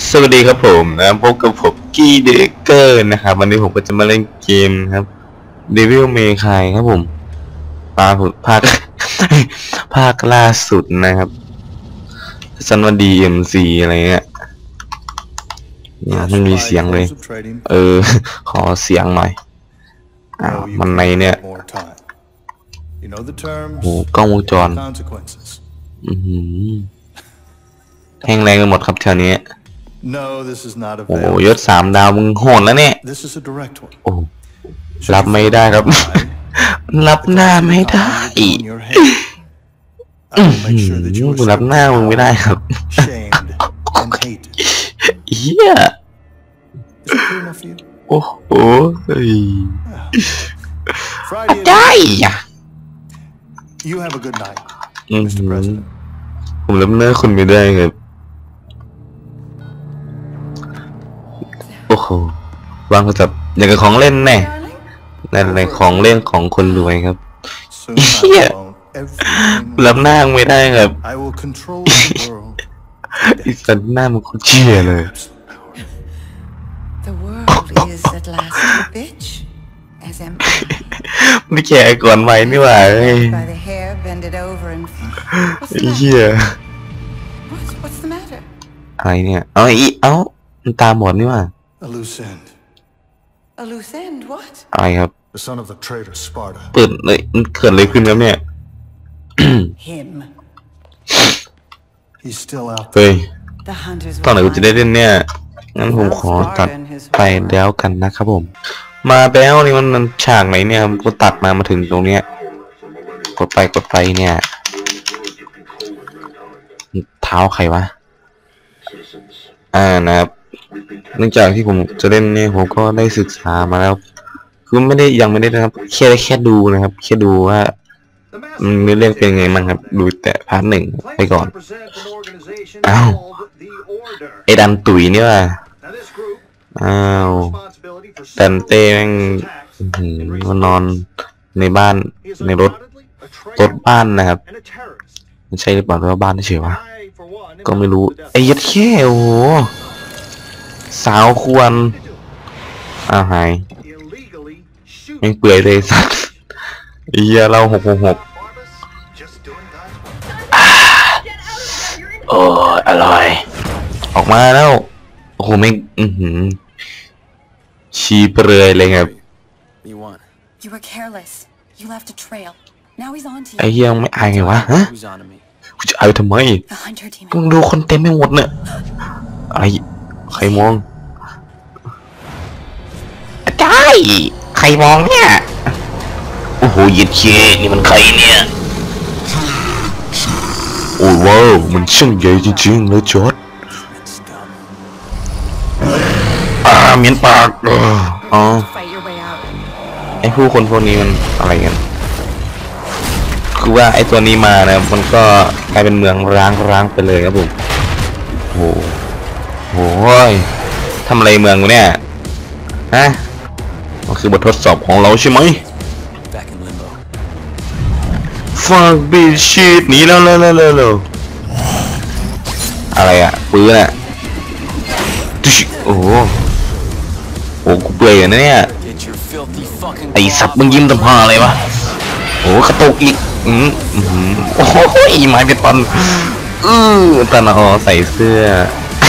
สวัสดีครับผมนะพบกับผมกี้เดเกอร์นะครับวันนี้ผมก็จะมาเล่นเกมครับ Devil May Cry ครับผมภาคภาคภาคล่าสุดนะครับซันว่า DMC อะไรเงี้ยเนี่ยไม่มีเสียงเลย เออ ขอเสียงหน่อยอ้าวมันในเนี่ยโหกล้องวงจร อือแห้งแรงไปหมดครับแถวนี้ No, this is not a โอ้โห veil. ยศสามดาวมึงโหดแล้วเนี่ย This is a direct one. โอ้รับไม่ได้ครับ รับหน้าไม่ได้ On your head. I will make sure that you กู are รับหน้ามึงไม่ได้ครับ shamed and hated. เฮีย Is it clear enough for you? โอ้โหเฮ้ย Friday, ได้อะ you have a good night, อืม Mr. President. ผมรับหน้าคุณไม่ได้ครับ อ้โหวางกับอย่างกับของเล่นแน่นนในของเล่นของคนรวยครับเฮียรับหน้าไม่ได้ครับอีสันหน้ามันโคตรเชียเลยไม่แก่ก่อนไว้นี่หว่าเฮ้ยเฮียอะไรเนี่ย เอาอีเอ้ามันตาหมดนี่หว่า A loose end. A loose end? What? อะไรครับ The son of the traitor Sparta. เปิดเลยมันเกิดอะไรขึ้นครับเนี่ย Him. He's still out เฮ้ย The hunters ตอนไหน were กูจะได้ lying. เล่นเนี่ย งั้นผมขอตัดไปแล้วกันนะครับผม มาแล้วนี่มันมันฉากไหนเนี่ยกูตัดมามาถึงตรงเนี้ย กดไปกดไปเนี่ย เท้าใครวะ อ่านะครับ เนื่องจากที่ผมจะเล่นเนี่ยผมก็ได้ศึกษามาแล้วคือไม่ได้ยังไม่ได้นะครับ แค่แค่ดูนะครับแค่ดูว่ามันเรื่องเป็นไงบ้งครับ ดูแต่พาร์ทหนึ่งไปก่อนอ้าวไอ้ดันตุ๋ยเนี่ยว่ะอ้าวดันเต้แม่งมานอนในบ้านในรถรถบ้านนะครับใช่หรือเปล่าหรือว่าบ้านเฉยวะก็ไม่รู้ไอ้ยัดแค่โอ้โห สาวควรอ้าวหายแม่งเปื่อยเลยสัตว์ไอ้เหี้ยเราหกหกหกโอ้ยอร่อย ออกมาแล้ว โอ้โหแม่งอือหือชีเปลือยเลยครับ You want? You were careless. You left a trail. Now he's on to ไอ้ you. เหี้ยไม่อายไงวะฮะ Who's on to me? กูจะอายทำไม The hunter มึง demon. ดูคนเต็มไปหมดเนี่ยอะไร ใครมองได้ใครมองเนี่ย โอ้โหเหยียดเชนี่มันใครเนี่ย โอ้ว้าว มันช่างใหญ่จริงๆเลยจอร์ด Scum. อ่าเหมียนปากเอออ๋อ Fight your way out. ไอ้ผู้คนพวกนี้มันอะไรกัน คือว่าไอ้ตัวนี้มานะมันก็กลายเป็นเมืองร้างร้างไปเลยครับผมโอ้ โหโอ้ยทำอะไรเมืองกูเนี่ยฮะมันคือบททดสอบของเราใช่ไหม Back in limbo. ฟังบีชีตหนีแล้วแล้วแล้วแล้วแล้วอะไรอะปืนอะตึ๊ชโอ้โหโอ้กูเปื่อยอยู่นะเนี่ย Get your filthy fucking ไอ claws สัตว์มึงยิ้มทำพาอะไรวะโอ้กระตุกอีกอืมอืมโอ้โหไม้เป็นตอนอือตอนอ๋อใส่เสื้อ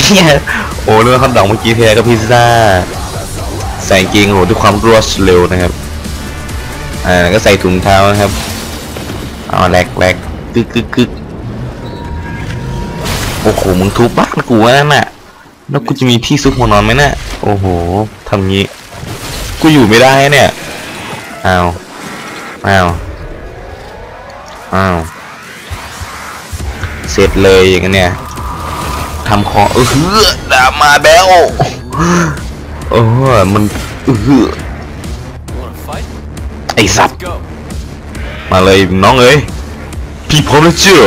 เหี้ยโอ้เรื่องฮอตดอกเมื่อกี้เทก็พิซซ่าใส่เกงโหด้วยความรวดเร็วนะครับ อ่าก็ใส่ถุงเท้านะครับเอาแหลกแหลกกึกกึกกึกโอ้โหมึงทุบบ้านกูวะนั่นน่ะแล้วกูจะมีที่ซุกหัวนอนไหมเนี่ยโอ้โหทำงี้ กูอยู่ไม่ได้เนี่ยอ้าวอ้าวอ้าวเสร็จเลยอย่างเนี่ยำคอเออฮือดามาแบลโอ้มันเออไอสัตว์มาเลยน้องเอ้ยพี่พร้อมแล้วเจ้า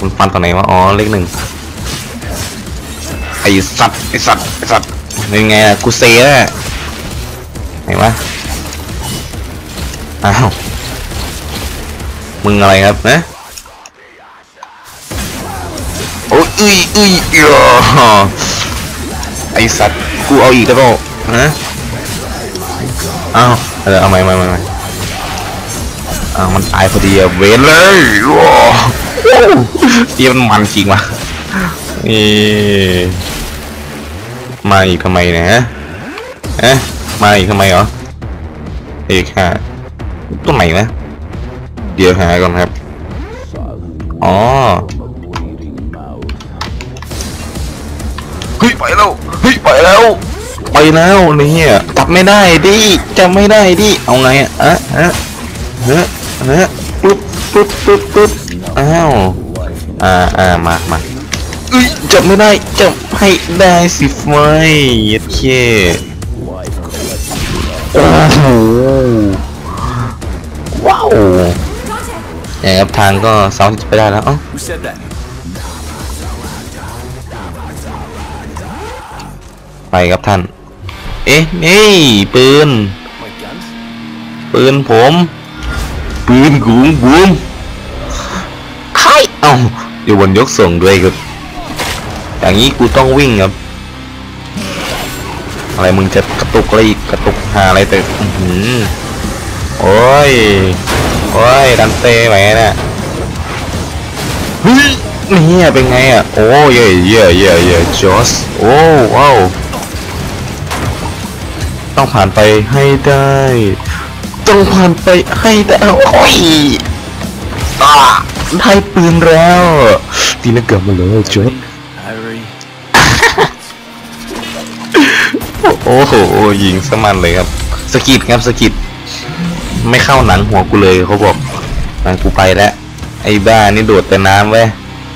มันฟันตอนไหนวะอ๋อเลขหนึ่งไอสัตว์ไอสัตว์ไอสัตว์เป็นไงอะกูเซ่อะไหนวะอ้าวมึงอะไรครับนะ อ้ยอุ้ยอุ้ยเออไอสัตว์กูเอาอีกแล้วก็ฮะอ้าวเออเอาใหม่ใหม่ใหม่ใหม่อ้าวมันตายพอดีอะเวนเลยโว้เหี้ยมันมันจริงว่ะนี่มาอีกทำไมเนี่ยฮะฮะมาอีกทำไมเหรอเอกฮะตัวไหนนะเดี๋ยวหาก่อนครับอ๋อ ฮ้ยไปแล้วเฮ้ยไปแล้ว ไปแล้วเนี่ยจับไม่ได้ดิจับไม่ได้ดิเอาไงอะอะอะฮะฮะปุ๊บปุ๊บปุ๊บปุ๊บอ้าวอ่าอ่ามามาเอ้ยจับไม่ได้จับให้ได้สิไฟเย็ดเคโอ้โหว้าวเนี่ยครับทางก็ซ้อมไปได้แล้วเอ้ ไปครับท่าน เอ๊ะนี่ปืน My guns? ปืนผม ปืนกูงบูมใครเอ้าอยู่บนยกส่งด้วยครับ อย่างนี้กูต้องวิ่งครับ อะไรมึงจะกระตุกอะไรอีกกระตุกหาอะไรแต่อื้อหือโอ้ย โอ้ยดันเต้ไหมเนี่ยเฮ้ยนี่เป็นไงอะ โอ้ยเย่เย่เย่เย่จอสโอ้ว้าว ต้องผ่านไปให้ได้ ต้องผ่านไปให้ได้โอ้ยอ่าได้ปืนแล้วตีนักเกือบมาเลยจด Harry. โอ้โหยิงสมันเลยครับ สกิดครับสกิดไม่เข้าหนังหัวกูเลยเขาบอกหนังกูไปแล้วไอ้บ้านี่โดดแต่น้ำเว้ย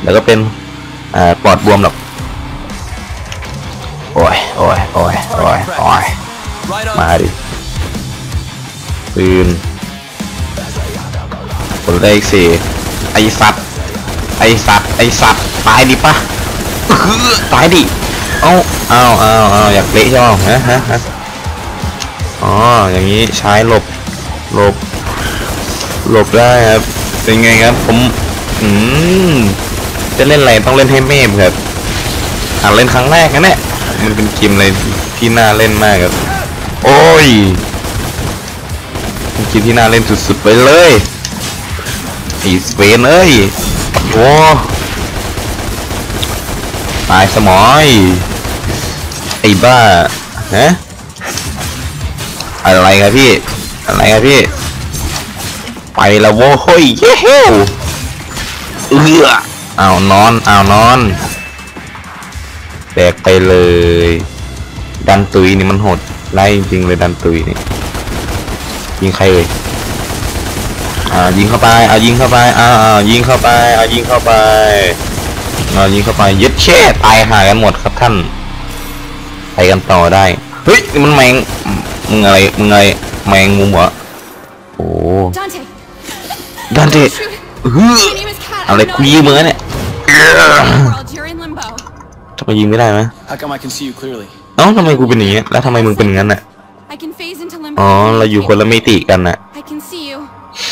แล้วก็เป็นอ่าปอดบวมหรอกโอ้ยโอ้ยโอ้ยโอ้ย มาดิปืนคนเลขสี่ไอสัตว์ไอสัตว์ไอสัตว์ตายดิปะตายดิเอ้าเอ้าเอ้าเอ้าอยากเละใช่ไหมฮะฮะฮะอ๋ออย่างนี้ใช้หลบหลบหลบได้ครับเป็นไงครับผมอืมจะเล่นอะไรต้องเล่นให้เมฟครับอ่าเล่นครั้งแรกนะเนี่ยมันเป็นเกมอะไรที่น่าเล่นมากครับ โอ้ยเป็นที่น่าเล่นสุดๆไปเลยไอีสเปนเอ้ยโอ้ตายสมอยไอ้บ้าฮะอะไรครับพี่ อะไรครับพี่ ไปล้วโว้ยเย้เฮ้เอือเอานอนเอานอนแบกไปเลย ดันตุยนี่มันโหด ไล่จริงๆเลยดันตุยนี่ยิงใครเอ่ยอ่ายิงเข้าไปเอายิงเข้าไปอ่าอ่ายิงเข้าไปเอายิงเข้าไปเอายิงเข้าไปยึดแช่ตายหากันหมดครับท่านไปกันต่อได้เฮ้ยนี่มันแมงมึงอะไรมึงอะไรแมงมุมเหรอโอ้ Dante, ดันเต shoot. เฮ้ย My name is Kat. อะไร I'm กู not ยิงมือเนี่ย world. You're in limbo. ทำไมยิงไม่ได้ไหม How come I can see you clearly? เอ้าทำไมกูเป็นอย่างเงี้ยแล้วทำไมมึงเป็นอย่างนั้นน่ะ I can phase into limbo. อ๋อ and เราอยู่ you. คนละมิติกันน่ะ I can see you,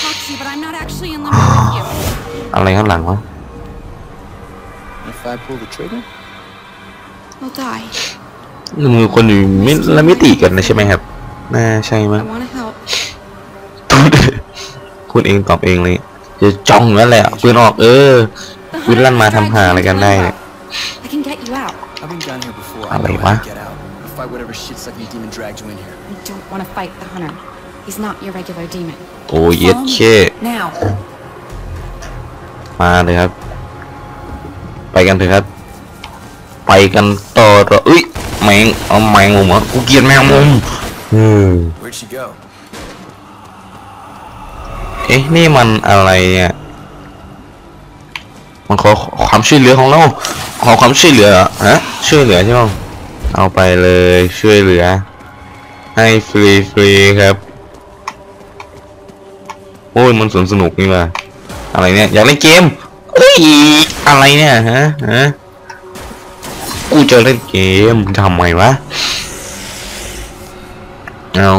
talk to you, but I'm not actually in limbo with you. อะไรข้างหลังวะ If I pull the trigger? We'll die. มือคนอยู่มิละมิติกันนะใช่ไหมครับน่าใช่มั้ I ง want to help. พูดเองตอบเองเลยจะจ้องนั่นแหละปืนออกเออ The Good hunter lang dragged madam you ha, into like a limbo. night. I can get you out. I've been down here before. I Alay know how ba? to get out. I'll fight whatever shit-sucking demon dragged you in here. I don't want to fight the hunter. He's not your regular demon. โอ้เย็ด Follow me. เค Now. มาเลยครับ ไปกันเถอะครับ ไปกันต่อต่อเอ้ยแมงเอาแมงมุมเหรอกูเกลียดแมงมุมอืม Where'd she go? เอ๊ะนี่มันอะไรเนี่ยมันขอความช่วยเหลือของเราขอความช่วยเหลือเหรอฮะช่วยเหลือใช่ไหม เอาไปเลยช่วยเหลือ ให้ฟรีฟรีครับ โอ้ยมันสวนสนุกนี่ว่าอะไรเนี่ย อยากเล่นเกมเอ้ยอะไรเนี่ยฮะฮะกูจะเล่นเกมทำไมวะเอา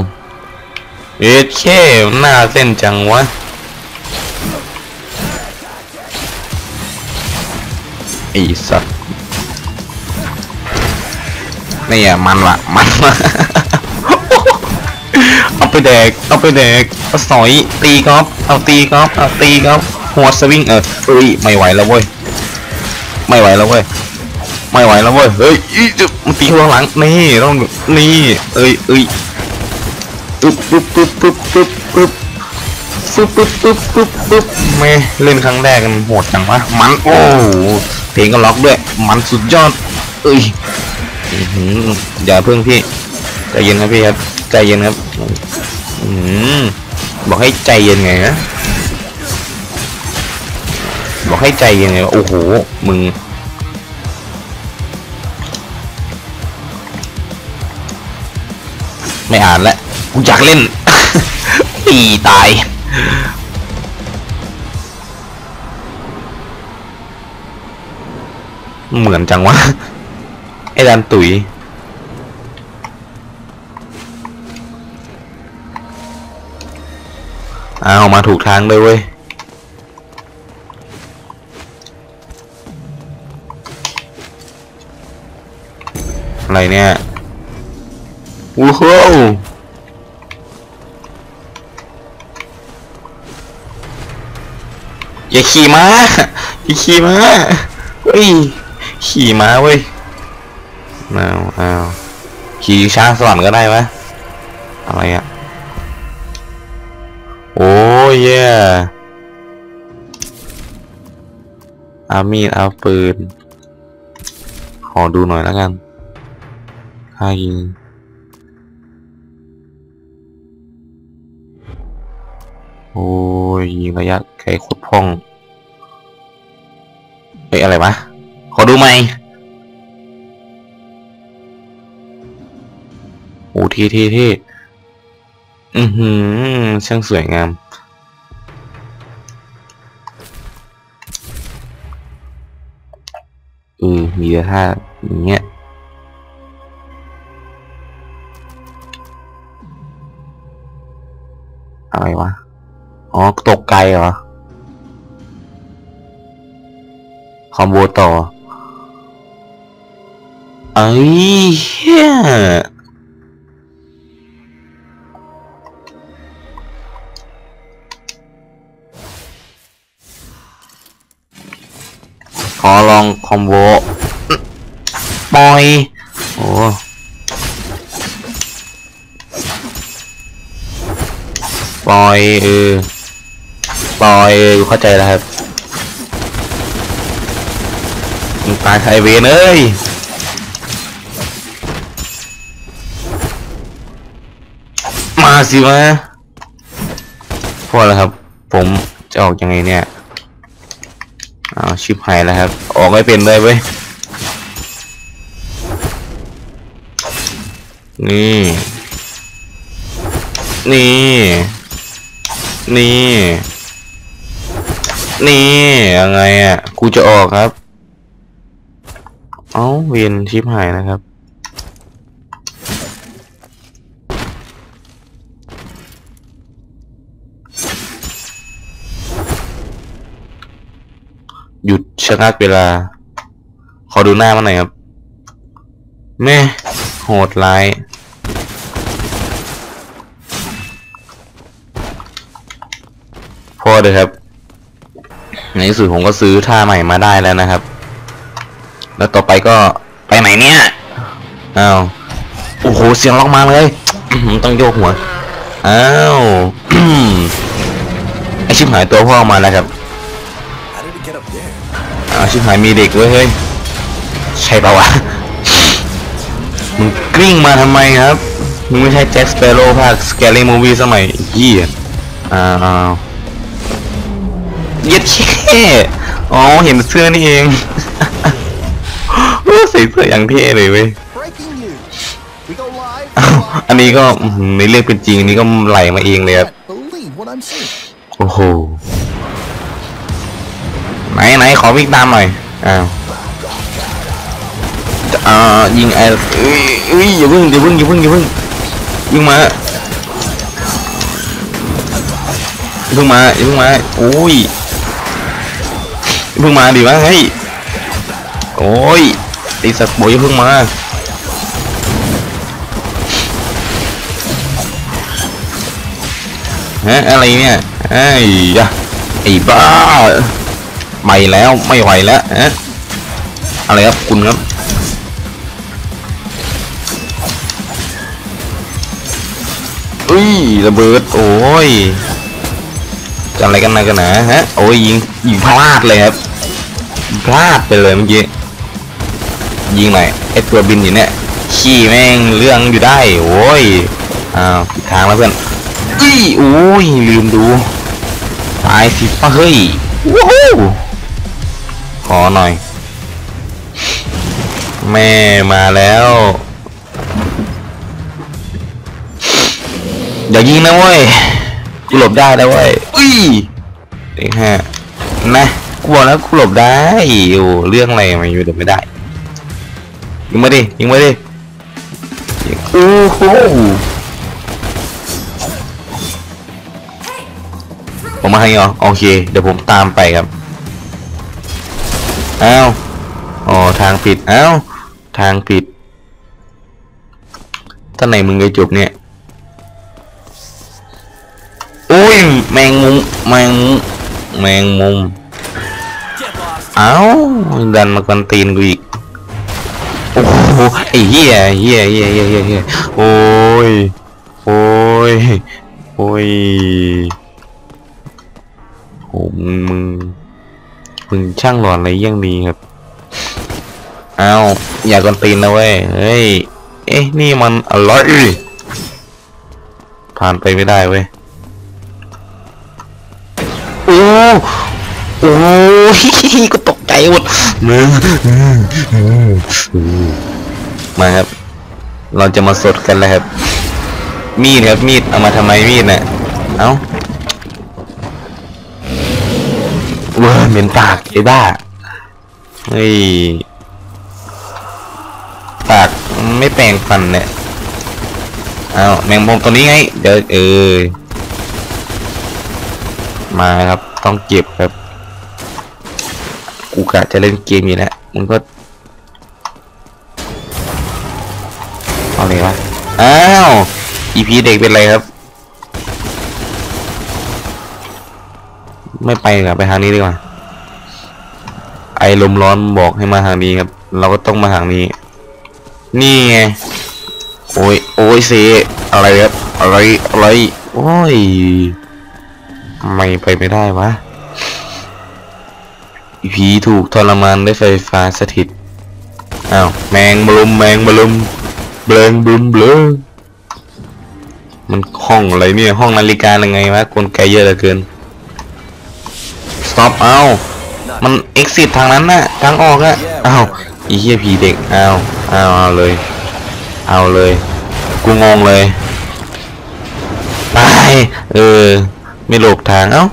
เอ็ดแค่หน้าเส้นจังวะไอสัตว นี่อะมันวะมันวะเอาไปแดกเอาไปแดกเอาสอยตีกอล์ฟเอาตีกอล์ฟเอาตีกอล์ฟหัวสวิงเออเอ้ยไม่ไหวแล้วเว้ยไม่ไหวแล้วเว้ยไม่ไหวแล้วเว้ยเฮ้ยอีจุ๊บมันตีข้างหลังนี่ต้องนี่เอ้ยเอ้ยปึ๊บปึ๊บปึ๊บปึ๊บปึ๊บปึ๊บปึ๊บปึ๊บปึ๊บปึ๊บปึ๊บแม่เล่นครั้งแรกกันโหดจังวะมันโอ้เพลงก็ล็อกด้วยมันสุดยอดเอ้ย อย่าเพิ่งพี่ใจเย็นครับพี่ครับใจเย็นครับอบอกให้ใจเย็นไงนะบอกให้ใจเย็นไงโอ้โหมึงไม่อ่านแล้วกูอยากเล่นตีตายเหมือนจังวะ อ้ดันตุ๋ยอ้าวมาถูกทางเลยเว้ยอะไรเนี่ยวู้โหอย่าขี่ม้าอย่าขี่ม้าเฮ้ยขี่ม้าเว้ย อ้าวอ้าวขี่ช้างสวรรค์ก็ได้ไหมอะไรอะโอ้ยเย่เอามีดเอาปืน ขอดูหน่อยแล้วกันค่ายิงโอ้ยยิงระยะไกลโคตรพ่องเฮ้ยอะไรวะขอดูไหม โอ้ทีที่ที่อือหือช่างสวยงาม อือมีท่าอย่างเงี้ยอะไรวะ อ๋อ ตกไกลเหรอ คอมโบต่อ เอ้ย อลองคอมโบปอยโอ้ปอยเออปอยเออเข้าใจแล้วครับมึงตายไทยเวนเอ้ยมาสิมาพอแล้วครับ ผมจะออกยังไงเนี่ย อ้าวชิบหายแล้วครับ ออกไม่เป็นเลยเว้ย นี่ นี่ นี่ นี่ยังไงอะ กูจะออกครับ เอ้าเวียนชิปหายนะครับ ชะงักเวลา ขอดูหน้ามันหน่อยครับ แม่โหดร้าย พอเลยครับ ในที่สุดผมก็ซื้อท่าใหม่มาได้แล้วนะครับ แล้วต่อไปก็ไปไหนเนี่ย อ้าว โอ้โห เสียงล็อกมาเลย ต้องโยกหัว อ้าว ไอชิบหายตัวพ่อมาแล้วครับ อ้าวชิบหายมีเด็กด้วยเฮ้ยใช่ปะวะ มึงกลิ้งมาทำไมครับ มึงไม่ใช่แจ็คสเปโร่ภาคสแกลี่มูวี่สมัยยี่อะอ้าวเย็ดแค่อ๋อเห็นเสื้อนี่เองโอ้ใส่เสื้ออย่างเท่เลยเว้ย Breaking news. We go live. อ้าวอันนี้ก็อื้อหือในเรื่องเป็นจริงอันนี้ก็ไหลมาเองเลยครับ Can't believe what I'm seeing. โอ้โห ไหนไหนขอวิ่งตามหน่อยอ้าวอ่อยิงไอ้อุ้ยอย่าพึ่งอย่าพึ่งอย่าพึ่งอย่าพึ่งยิงมาพึ่งมาพึ่งมาอุ้ยพึ่งมาดีวะเฮ้ยโอ้ยตีสัตว์ปุ๋ยพึ่งมาฮะอะไรเนี่ยไอ้ยะไอ้บ้า ไม่แล้วไม่ไหวแล้วฮะอะไรครับคุณครับอุ้ยระเบิดโอ้ยจะอะไรกันนะกันนะฮะโอ้ยยิงยิงพลาดเลยครับพลาดไปเลยเมื่อกี้ยิงหน่อยไอตัวบินอยู่เนี่ยขี้แม่งเรื่องอยู่ได้โอ้ยอ้าวผิดทางแล้วเพื่อนอุ้ยโอ้ยลืมดูตายสิปะเฮ้ยว้าว อหน่อย แม่มาแล้ว อย่ายิงนะเว้ย กูหลบได้แล้เว้ย อุ้ยเด็กฮะนะกูบอกแล้วกูหลบได้โอ้เรื่องอะไรมันอยู่หลบไม่ได้ ยิงมาดิ ยิงมาดิโอ้โหผมมาให้เหรอ โอเค เดี๋ยวผมตามไปครับ อ้าวอ๋อทางผิดอ้าวทางผิดท่านไหนมึงจะจบเนี่ยโอ้ยแมงมุมแมงมุมแมงมุมเอ้าดันมากันตีนกูอีกโอ้โหไอ้เฮียเหี้ยเหี้ยเหี้ยเหี้ยเหี้ยโอ้ยโอ้ยโอ้ยโอ้มึง มึงมึงช่างหลอนอะไรเยี่ยงนี้ครับเอาอย่ากวนตีนนะเว้ยเฮ้ยเอ๊ะนี่มันอะไรผ่านไปไม่ได้เว้ยโอ้โอ้ยก็ตกใจหมดมึงมาครับ เราจะมาสดกันแล้วครับ มีดครับมีดเอามาทำไมมีดน่ะเอ้า เว้ยเหม็นปากไอ้บ้าเฮ้ยปากไม่แปรงฟันเนี่ยเอาแมงมุมตัวนี้ไงเดี๋ยวเออมาครับต้องเก็บครับ กูกะจะเล่นเกมอยู่แล้วมึงก็เอาเลยวะอ้าวอีพีเด็กเป็นไรครับ ไม่ไปครับไปทางนี้ดีกว่า ไอลมร้อนบอกให้มาทางนี้ครับ เราก็ต้องมาทางนี้ นี่ไงโอ้ยโอ้ยเสอะไรครับอะไรอะไรโอ้ยไม่ไปไม่ได้วะผีถูกทรมานด้วยไฟฟ้าสถิตอ้าวแมงบลุมแมงบลุมเบลงบลุมเบลงมันห้องอะไรเนี่ยห้องนาฬิกายังไงวะกลไกเยอะเหลือเกิน stop เอามัน exit ทางนั้นน่ะทางออกอะเอ้าอีเหี้ยผีเด็กเอ้าวอ้าเอาเลย เอาเลย กูงงเลยไปเออ ไม่หลบทางเอ้า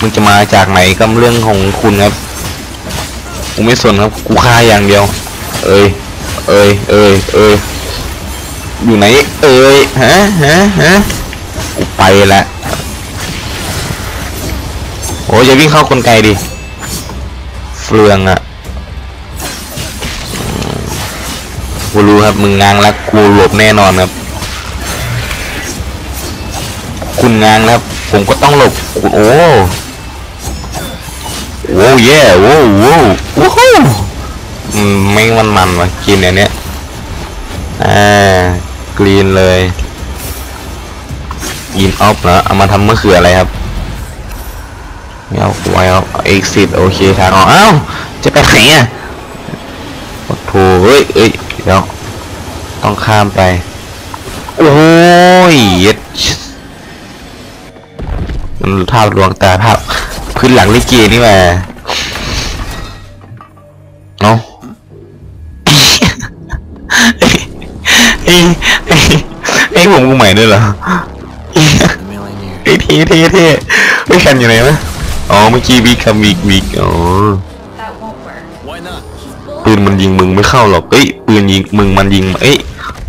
มึงจะมาจากไหนก็เรื่องของคุณครับกูไม่สนครับกูฆ่าอย่างเดียว เอ้ยเอ้ยเอ้ยเอ้ยอยู่ไหน เอ้ยฮะฮะฮะ ไปและโอ้ยอย่าวิ่งเข้าคนไกลดิเฟืองอะกูรู้ครับมึงง้างแล้วกูหลบแน่นอนครับ คุณง้างแล้วผมก็ต้องหลบโอ้โว้เย่โว้โว้โว้ฮู้อืมไม่งมันมันวะกินอันเนี้ยอ่ากรีนเลย ยินออฟเหรอเอามาทำมะเขืออะไรครับไม่เอาไว้เอาเอ็กซิสโอเคทางออกอ้าวจะไปไหนอะโอ้โหเอ้ยเอ้ยเดี๋ยวต้องข้ามไป โอ้ยเย็ดมันภาพลวงตาภาพพื้นหลังลิเกนี่มาเนาะไอ้ไอ้ไอ้ผมกูใหม่ด้วยเหรอ อ้เท่เท่เท่ไม่คันอยู่ไหนวะอ๋อเมื่อกี้วิกคำวิกวิกอ๋อ Why not? ปืนมันยิงมึงไม่เข้าหรอก เอ้ยปืนยิงมึงมันยิงเอ้ย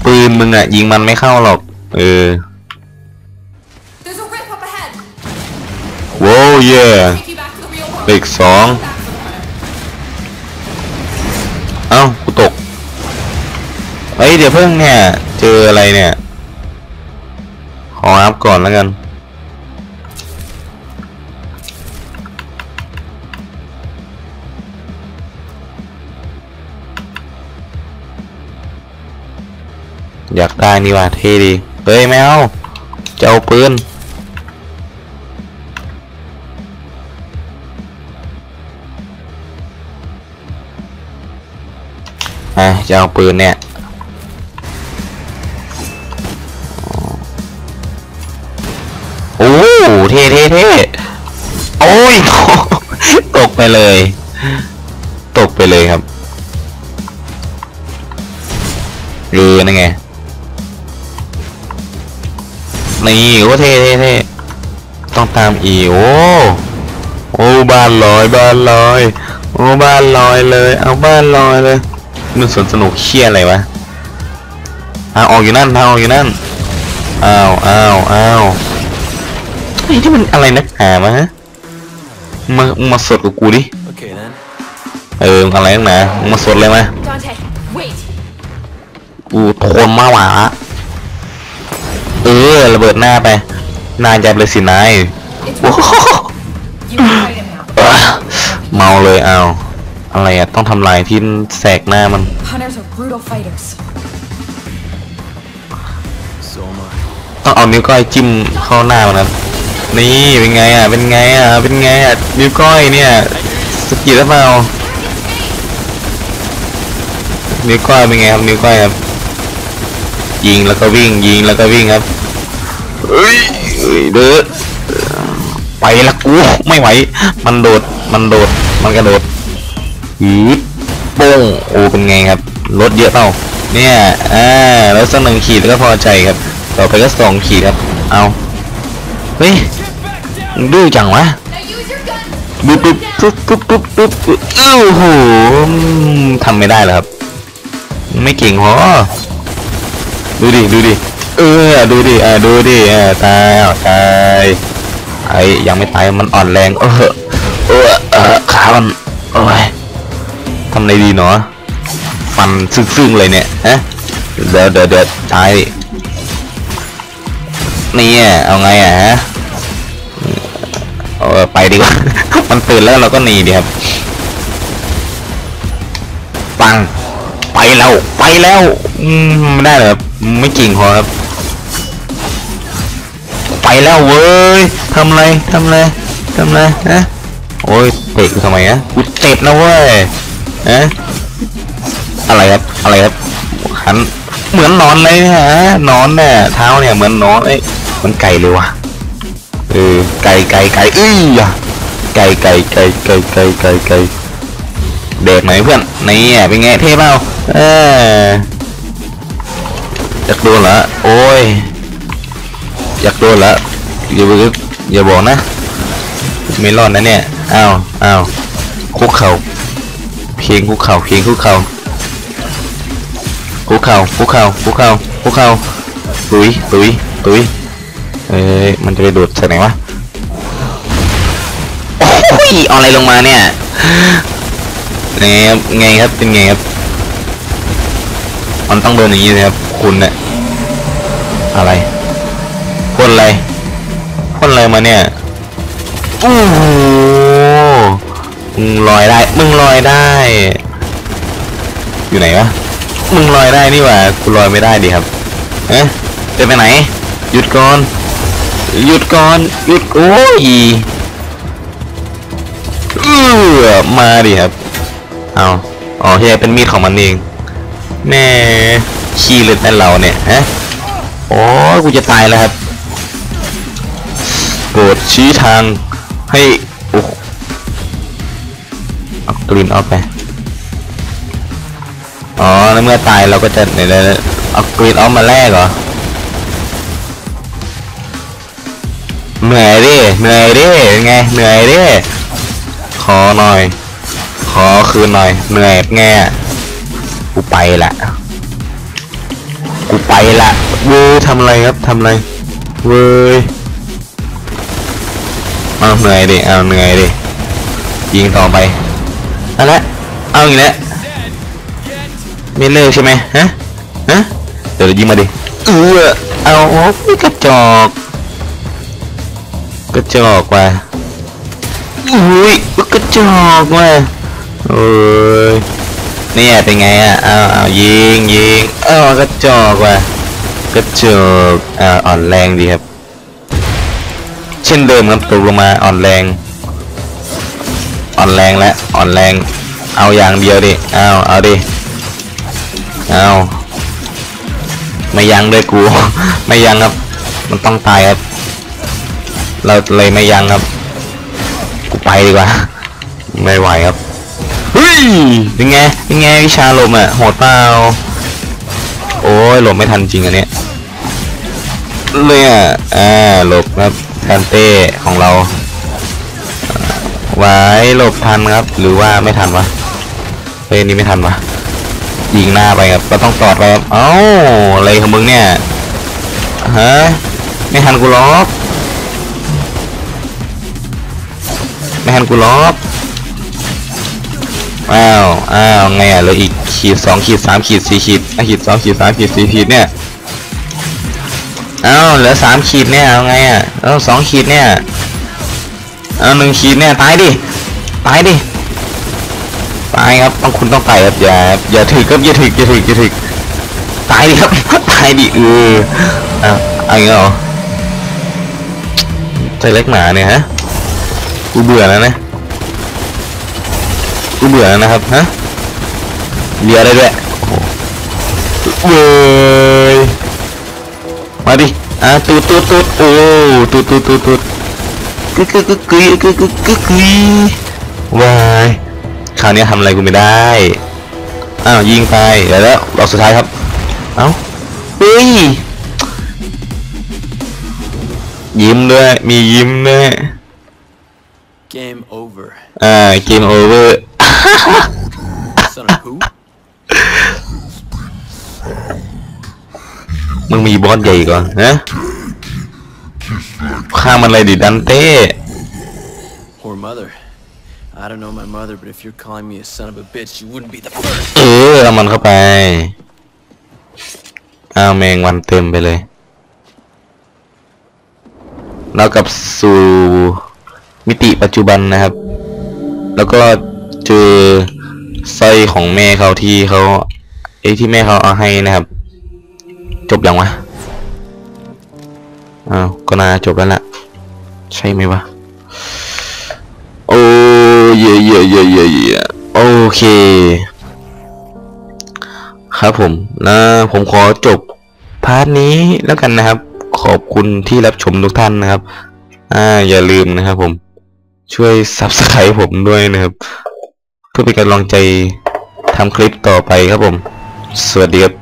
ปืนมึงอะยิงมันไม่เข้าหรอก เออ There's a rip up ahead. โว้ยเย่ Take you back to the real world. เลขสองเอ้ากูตก เฮ้ย เดี๋ยวเพิ่งเนี่ย เจออะไรเนี่ยก่อนแล้วกัน อยากได้นี่ว่าเท่ดีเฮ้ยแมวจะเอาปืนอะจะเอาปืนเนี่ยโอ้เท่เท่เท่โอ้ยตกไปเลย ตกไปเลยครับเออนั่นไง นี่โอ้เท่เท่เท่ต้องตามอีโอ้โอ้บ้านลอยบ้านลอยโอ้บ้านลอยเลย เอาบ้านลอยเลยมันสวนสนุกเชี่ยอะไรวะทางออกอยู่นั่นทางออกอยู่นั่นอ้าวอ้าวอ้าวไอ้ที่มันอะไรนักหนามะฮะมามึงมาสดกับกูดิ Okay then. เออมึงอะไรนักหนามึงมาสดเลยมา Dante, wait. กูทนมากหวาเอ อระเบิดหน้าไปหน้ายับเลยสินาย It's โอ้โห you can fight him now. อะเมาเลยเอา อะไรอะต้องทำลายที่แสกหน้ามัน Hunters are brutal fighters. So am I. ต้องเอานิ้วก้อยจิ้มเข้าหน้ามันครับนี่เป็นไงอะ เป็นไงอะ เป็นไงอะ นิ้วก้อยเนี่ยสะกิดหรือเปล่า นิ้วก้อยเป็นไงครับ นิ้วก้อยครับ ยิงแล้วก็วิ่ง ยิงแล้วก็วิ่งครับ เอ้ยเด้อไปละกูไม่ไหว มันโดด มันโดด มันกระโดดหือโป้งโอ้เป็นไงครับรถเยอะเปล่าเนี่ยอ่ารถสักหนึ่งขีดก็พอใจครับ ต่อไปก็สองขีดครับ เอาเฮ้ยดื้อจังวะปุ๊บปุ๊บปุ๊บปุ๊บปุ๊บปุ๊บอ้โหทำไม่ได้แล้วครับ ไม่เก่งพอดูดิ ดูดิ เออดูดิอ่าดูดิอ่าตายอ้าวตายไอ้ยังไม่ตายมันอ่อนแรงเออเออเออขามันโอ้ยทำไรดีเนาะฟันซึ้งๆเลยเนี่ยฮะเดี๋ยวเดี๋ยวเดี๋ยวตายนี่เอาไงอะฮะเออไปดีกว่า มันตื่นแล้วเราก็หนีดีครับปังไปแล้วไปแล้ว อืมไม่ได้เหรอไม่กิ่งพอครับ แล้วเว้ยทำไรทำไรทำไรฮะโอ้ยเตะกูทำไมฮะกูเจ็บนะเว้ยฮะอะไรครับอะไรครับหันเหมือนนอนเลยฮะนอนเนี่ยเท้าเนี่ยเหมือนนอนเอ้ยเหมันไก่เลยว่ะเออไก่ไก่ไก่เอ้ยไก่ไก่ไก่ไก่ไก่ไก่ไก่เด็กไหนเพื่อนนี่เป็นไงเท่เปล่าเอออยากโดนเหรอโอ้ย อยากโดนเหรออย่าบึกอย่าบอกนะ ไม่รอดนะเนี่ยอ้าวอ้าวคุกเข่าเพียงคุกเข่าเพียงคุกเข่าคุกเข่าคุกเข่าคุกเข่าคุกเข่าตุยตุยตุยเอ้ยมันจะไปโดดจากไหนวะโอ้ยเอาอะไรลงมาเนี่ยไงครับไงครับเป็นไงครับมันต้องโดนอย่างนี้เลยครับคุณเนี่ยอะไร พ่นอะไรพ่นอะไรมาเนี่ยโอ้โหมึงลอยได้ มึงลอยได้ อยู่ไหนวะ มึงลอยได้นี่หว่ากูลอยไม่ได้ดิครับเอ๊ะจะไปไหน หยุดก่อน หยุดก่อน หยุด โอ้ยเออมาดิครับ เอาอ๋อเฮียเป็นมีดของมันเอง แม่ขี้เลยแต่เราเนี่ยฮะโอ้กูจะตายแล้วครับ โปรดชี้ทางให้โอ้เอากลืนเอาไป อ๋อแล้วเมื่อตายเราก็จะไหนเลยเอากรีดออฟมาแลกเหรอเหนื่อยดิเหนื่อยดิไงเหนื่อยดิขอหน่อย ขอคืนหน่อยเหนื่อยไงอะกูไปละกูไปละเว้ยทำอะไรครับทำอะไรเว้ย เอาเหนื่อยดิเอาเหนื่อยดิยิงต่อไปเอาละเอาอีกแล้วไม่เลิกใช่ไหมฮะฮะเดี๋ยวยิงมาดิเออเอาโอ้กระจอกระจอกว่ะอุ้ยกระจอกว่ะโอ้ยนี่เป็นไงอะเอาวอ้ายิงยิงเอ้ากระจอกว่ะกระจอกอ่าอ่อนแรงดีครับ ช่นเดิมครับตกลงมาอ่อนแรง อ่อนแรงและอ่อนแรง เอาอย่างเดียวดิเอาเอาดิเอาไม่ยั้งด้วยกู ไม่ยั้งครับ มันต้องตายครับ เราเลยไม่ยั้งครับ กูไปดีกว่า ไม่ไหวครับเฮ้ยเป็นไงเป็นไงวิชาลมอะโหดเปล่าโอ้ยหลบไม่ทันจริงอันเนี้ย เลยอะอ่าหลบครับแทนเต้ของเราไว้หลบทันครับ หรือว่าไม่ทันวะเฮ้ยนนี่ไม่ทันวะยิงหน้าไปครับก็ต้องตอดไปครับเอ้าอะไรของมึงเนี่ยฮะไม่ทันกูล็อกไม่ทันกูล็อกอ้าวอ้าวไงอะเลืออีกขีดสองขีดสามขีดสี่ขีดอะขีดสองขีดสามขีดสี่ขีดเนี่ย เอาเหลือสามขีดเนี่ยเอาไงอะเอาสองขีดเนี่ยเอาหนึ่งขีดเนี่ยตายดิตายดิตายครับต้องคุณต้องตายครับอย่าอย่าถึกครับอย่าถึกอย่าถึกอย่าถึกตายดิครับตายดิเอออะเอาอาเงี้ยเหรอใจเล็กหนาเนี่ยฮะกูเบื่อแล้วนะกูเบื่อแล้วนะครับฮะเลียได้ด้วยโอ้โหเว้ย มาดิอะตูดตูดตูดโอ้ตูดตูดตูดตูดกึกกึกกึกกึกกึกกึกกึกกวายคราวนี้ทำอะไรกูไม่ได้อ้าวยิงไปเดี๋แล้วรอบสุดท้ายครับเอ้าเฮ้ยยิ้มด้วยมียิ้มด้วย Game over อ่าเกมโอเวอร์ มึงมีบอสใหญ่ก่อนนะฆ่ามันเลยดิดันเต้ Or mother. I don't know my mother, but if you're calling me a son of a bitch, you wouldn't be the first. เออเอามันเข้าไปเอาแมงวันเต็มไปเลย แล้วกลับสู่มิติปัจจุบันนะครับ แล้วก็เจอสร้อยของแม่เขาที่เขาไอ้ที่แม่เขาเอาให้นะครับ จบยังวะอ้าวก็น่าจบแล้วล่ะ ใช่ไหมวะ โอ้เย่เย่เย่เย่เย่โอเค ครับผมนะผมขอจบพาร์ทนี้แล้วกันนะครับ ขอบคุณที่รับชมทุกท่านนะครับ อ่าอย่าลืมนะครับผม ช่วย subscribe ผมด้วยนะครับ เพื่อเป็นกำลังใจทำคลิปต่อไปครับผม สวัสดีครับ